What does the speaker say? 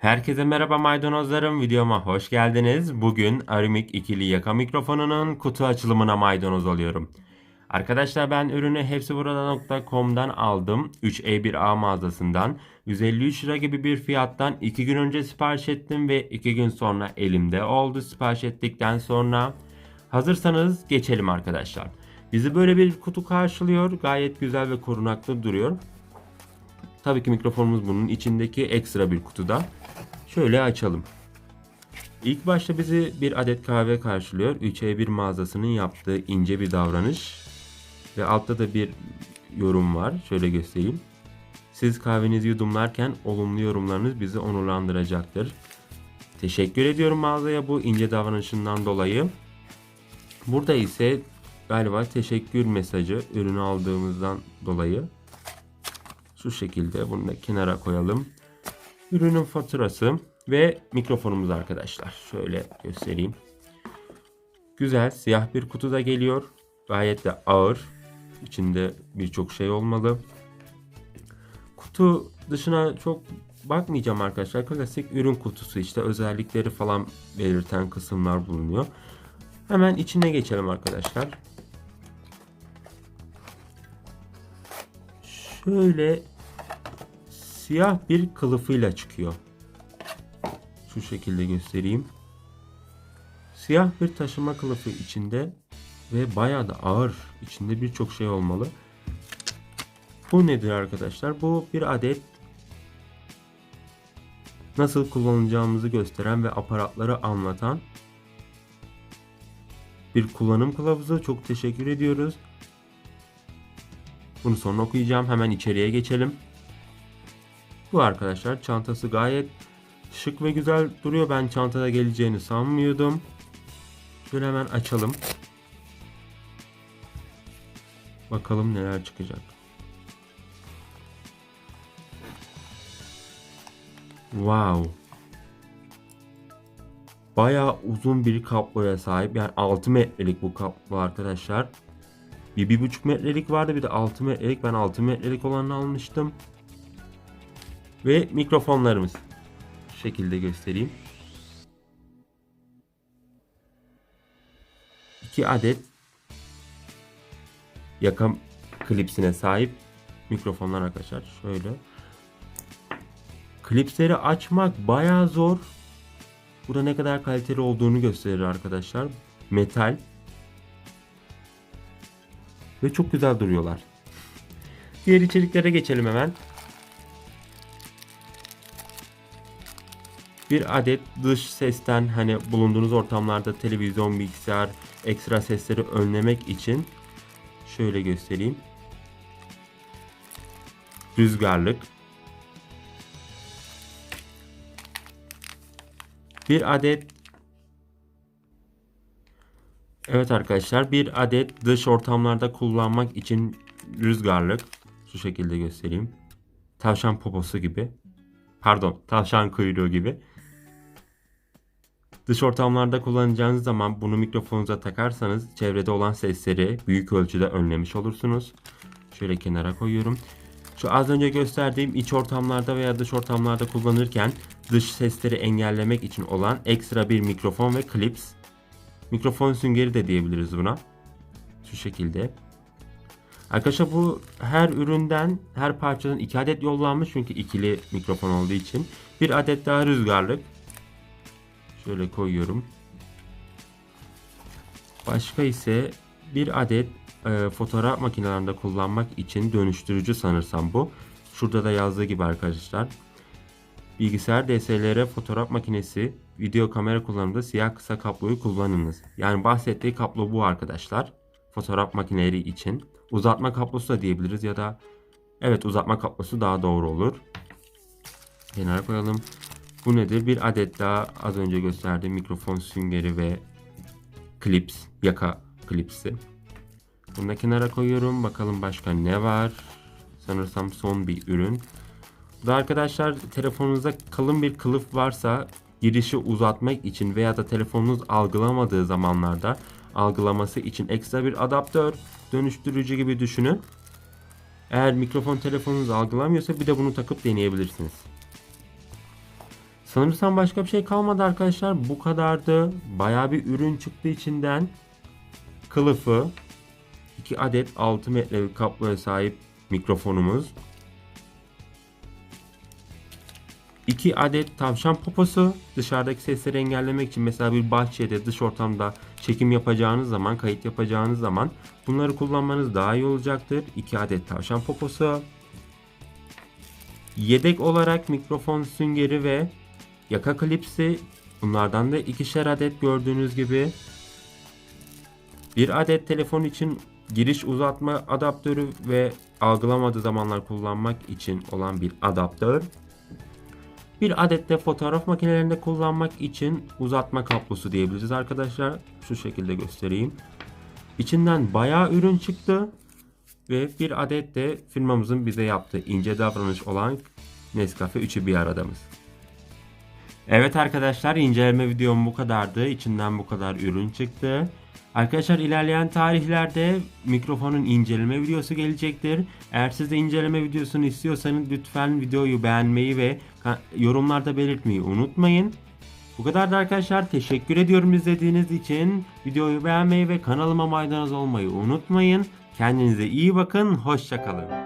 Herkese merhaba maydanozlarım videoma hoş geldiniz. Bugün Arimik ikili yaka mikrofonunun kutu açılımına maydanoz oluyorum. Arkadaşlar ben ürünü hepsiburada.com'dan aldım. 3E1A mağazasından. 153 lira gibi bir fiyattan 2 gün önce sipariş ettim ve 2 gün sonra elimde oldu sipariş ettikten sonra. Hazırsanız geçelim arkadaşlar. Bizi böyle bir kutu karşılıyor. Gayet güzel ve korunaklı duruyor. Tabii ki mikrofonumuz bunun içindeki ekstra bir kutuda. Şöyle açalım. İlk başta bizi bir adet kahve karşılıyor. 3E1 mağazasının yaptığı ince bir davranış. Ve altta da bir yorum var. Şöyle göstereyim. Siz kahvenizi yudumlarken olumlu yorumlarınız bizi onurlandıracaktır. Teşekkür ediyorum mağazaya bu ince davranışından dolayı. Burada ise galiba teşekkür mesajı ürünü aldığımızdan dolayı şu şekilde bunu da kenara koyalım. Ürünün faturası ve mikrofonumuz arkadaşlar. Şöyle göstereyim. Güzel siyah bir kutu da geliyor. Gayet de ağır. İçinde birçok şey olmalı. Kutu dışına çok bakmayacağım arkadaşlar. Klasik ürün kutusu işte özellikleri falan belirten kısımlar bulunuyor. Hemen içine geçelim arkadaşlar. Şöyle siyah bir kılıfıyla çıkıyor. Şu şekilde göstereyim. Siyah bir taşıma kılıfı içinde ve bayağı da ağır. İçinde birçok şey olmalı. Bu nedir arkadaşlar? Bu bir adet nasıl kullanacağımızı gösteren ve aparatları anlatan bir kullanım kılavuzu. Çok teşekkür ediyoruz. Bunu sonra okuyacağım. Hemen içeriye geçelim. Bu arkadaşlar çantası gayet şık ve güzel duruyor. Ben çantada geleceğini sanmıyordum. Şöyle hemen açalım. Bakalım neler çıkacak. Wow. Bayağı uzun bir kabloya sahip. Yani 6 metrelik bu kablo arkadaşlar. Bir, bir buçuk metrelik vardı bir de 6 metrelik. Ben 6 metrelik olanını almıştım. Ve mikrofonlarımız. Şu şekilde göstereyim. 2 adet yaka klipsine sahip mikrofonlar arkadaşlar. Şöyle. Klipsleri açmak bayağı zor. Bu da ne kadar kaliteli olduğunu gösterir arkadaşlar. Metal. Ve çok güzel duruyorlar. Diğer içeriklere geçelim hemen. Bir adet dış sesten hani bulunduğunuz ortamlarda televizyon, bilgisayar, ekstra sesleri önlemek için şöyle göstereyim. Rüzgarlık. Bir adet Evet arkadaşlar bir adet dış ortamlarda kullanmak için rüzgarlık şu şekilde göstereyim. Tavşan poposu gibi. Pardon, tavşan kuyruğu gibi. Dış ortamlarda kullanacağınız zaman bunu mikrofonunuza takarsanız çevrede olan sesleri büyük ölçüde önlemiş olursunuz. Şöyle kenara koyuyorum. Şu az önce gösterdiğim iç ortamlarda veya dış ortamlarda kullanırken dış sesleri engellemek için olan ekstra bir mikrofon ve klips. Mikrofon süngeri de diyebiliriz buna. Şu şekilde. Arkadaşlar bu her üründen, her parçadan iki adet yollanmış çünkü ikili mikrofon olduğu için. Bir adet daha rüzgarlık. Şöyle koyuyorum. Başka ise bir adet e, fotoğraf makinelerinde kullanmak için dönüştürücü sanırsam bu. Şurada da yazdığı gibi arkadaşlar. Bilgisayar DSLR fotoğraf makinesi, video kamera kullanımında siyah kısa kabloyu kullanınız. Yani bahsettiği kablo bu arkadaşlar. Fotoğraf makineleri için. Uzatma kablosu da diyebiliriz ya da evet uzatma kablosu daha doğru olur. Kenara koyalım. Bu nedir? Bir adet daha az önce gösterdiğim mikrofon süngeri ve klips, yaka klipsi. Bunu da kenara koyuyorum. Bakalım başka ne var? Sanırsam son bir ürün. Da arkadaşlar telefonunuzda kalın bir kılıf varsa girişi uzatmak için veya da telefonunuz algılamadığı zamanlarda algılaması için ekstra bir adaptör, dönüştürücü gibi düşünün. Eğer mikrofon telefonunuz algılamıyorsa bir de bunu takıp deneyebilirsiniz. Sanırsam başka bir şey kalmadı arkadaşlar. Bu kadardı. Bayağı bir ürün çıktı içinden. Kılıfı, 2 adet 6 metrelik kabloya sahip mikrofonumuz. 2 adet tavşan poposu dışarıdaki sesleri engellemek için mesela bir bahçede dış ortamda çekim yapacağınız zaman kayıt yapacağınız zaman bunları kullanmanız daha iyi olacaktır. 2 adet tavşan poposu. Yedek olarak mikrofon süngeri ve yaka klipsi bunlardan da ikişer adet gördüğünüz gibi. Bir adet telefon için giriş uzatma adaptörü ve algılamadığı zamanlar kullanmak için olan bir adaptör. Bir adet de fotoğraf makinelerinde kullanmak için uzatma kablosu diyebiliriz arkadaşlar. Şu şekilde göstereyim. İçinden bayağı ürün çıktı. Ve bir adet de firmamızın bize yaptığı ince davranış olan Nescafe 3'ü bir aradamız. Evet arkadaşlar inceleme videom bu kadardı. İçinden bu kadar ürün çıktı. Arkadaşlar ilerleyen tarihlerde mikrofonun inceleme videosu gelecektir. Eğer siz de inceleme videosunu istiyorsanız lütfen videoyu beğenmeyi ve yorumlarda belirtmeyi unutmayın. Bu kadar da arkadaşlar teşekkür ediyorum izlediğiniz için. Videoyu beğenmeyi ve kanalıma maydanoz olmayı unutmayın. Kendinize iyi bakın. Hoşçakalın.